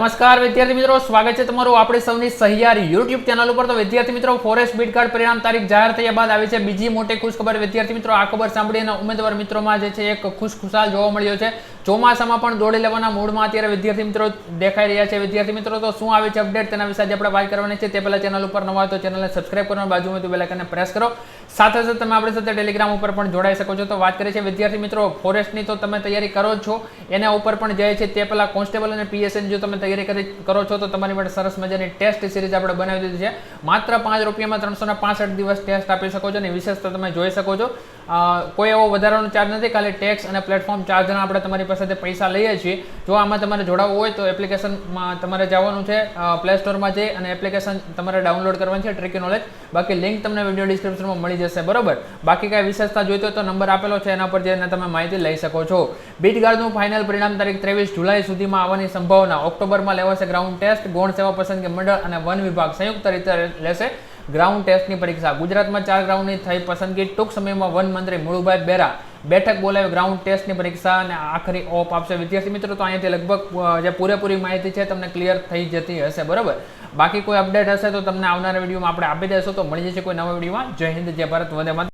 નમસ્કાર, વિદ્યાર્થી મિત્રો. સ્વાગત છે તમારું આપણી સૌની સહિયારી યુટ્યુબ ચેનલ ઉપર. તો વિદ્યાર્થી મિત્રો ફોરેસ્ટ બીટ કાર્ડ પરિણામ તારીખ જાહેર થયા બાદ આવી છે બીજી મોટી ખુશખબર. વિદ્યાર્થી મિત્રો, આ ખબર સાંભળીને ઉમેદવાર મિત્રોમાં જે છે એક ખુશખુશાલ જોવા મળ્યો છે. ચોમાસામાં પણ દોડી લેવાના મૂડમાં અત્યારે વિદ્યાર્થી મિત્રો દેખાઈ રહ્યા છે. વિદ્યાર્થી મિત્રો, તો શું આવે છે અપડેટ તેના વિશે આજે આપણે વાત કરવાની છે. તે પહેલાં ચેનલ ઉપર નવા તો ચેનલને સબસ્ક્રાઇબ કરવાનું બાજુમાં બેલ આઇકનને પ્રેસ કરો. સાથે સાથે તમે આપણી સાથે ટેલિગ્રામ ઉપર પણ જોડાઈ શકો છો. તો વાત કરીએ છીએ વિદ્યાર્થી મિત્રો ફોરેસ્ટની તો તમે તૈયારી કરો છો. એના ઉપર પણ જાય છે. તે પહેલા કોન્સ્ટેબલ અને પીએસએન જો તમે તૈયારી કરી કરો છો તો તમારી માટે સરસ મજાની ટેસ્ટ સિરીઝ આપણે બનાવી દીધી છે. માત્ર પાંચ રૂપિયામાં ત્રણસો પાસઠ દિવસ ટેસ્ટ આપી શકો છો અને વિશેષતા તમે જોઈ શકો છો. કોઈ એવો વધારાનો ચાર્જ નથી, ખાલી ટેક્સ અને પ્લેટફોર્મ ચાર્જના આપણે તમારી પાસેથી પૈસા લઈએ છીએ. જો આમાં તમારે જોડાવવું હોય તો એપ્લિકેશનમાં તમારે જવાનું છે પ્લે સ્ટોરમાં જઈ અને એપ્લિકેશન તમારે ડાઉનલોડ કરવાની છે ટ્રીકી નોલેજ બાકી લિંક તમને વીડિયો ડિસ્ક્રિપ્શનમાં મળી જશે, બરોબર? બાકી કાંઈ વિશેષતા જોઈતો તો નંબર આપેલો છે, એના પર જઈને તમે માહિતી લઈ શકો છો. બીટગાર્ડનું ફાઇનલ પરિણામ તારીખ ત્રેવીસ જુલાઈ સુધીમાં આવવાની સંભાવના. ઓક્ટોબરમાં લેવાશે ગ્રાઉન્ડ ટેસ્ટ ગૌણ સેવા પસંદગી મંડળ અને વન વિભાગ સંયુક્ત રીતે લેશે. ગ્રાઉન્ડ ટેસ્ટની પરીક્ષા ગુજરાતમાં ચાર ગ્રાઉન્ડની થઈ પસંદગી. ટૂંક સમયમાં વન મંત્રી મુળુભાઈ બેરા બેઠક બોલાવી ગ્રાઉન્ડ ટેસ્ટની પરીક્ષા અને આખરી ઓપ આપશે. વિદ્યાર્થી મિત્રો, તો અહીંયાથી લગભગ જે પૂરેપૂરી માહિતી છે તમને ક્લિયર થઈ જતી હશે, બરોબર? બાકી કોઈ અપડેટ હશે તો તમને આવનારા વિડીયોમાં આપણે આપી દઈશું. તો મળી જશે કોઈ નવા વિડીયોમાં. જય હિન્દ, જય ભારત, વંદે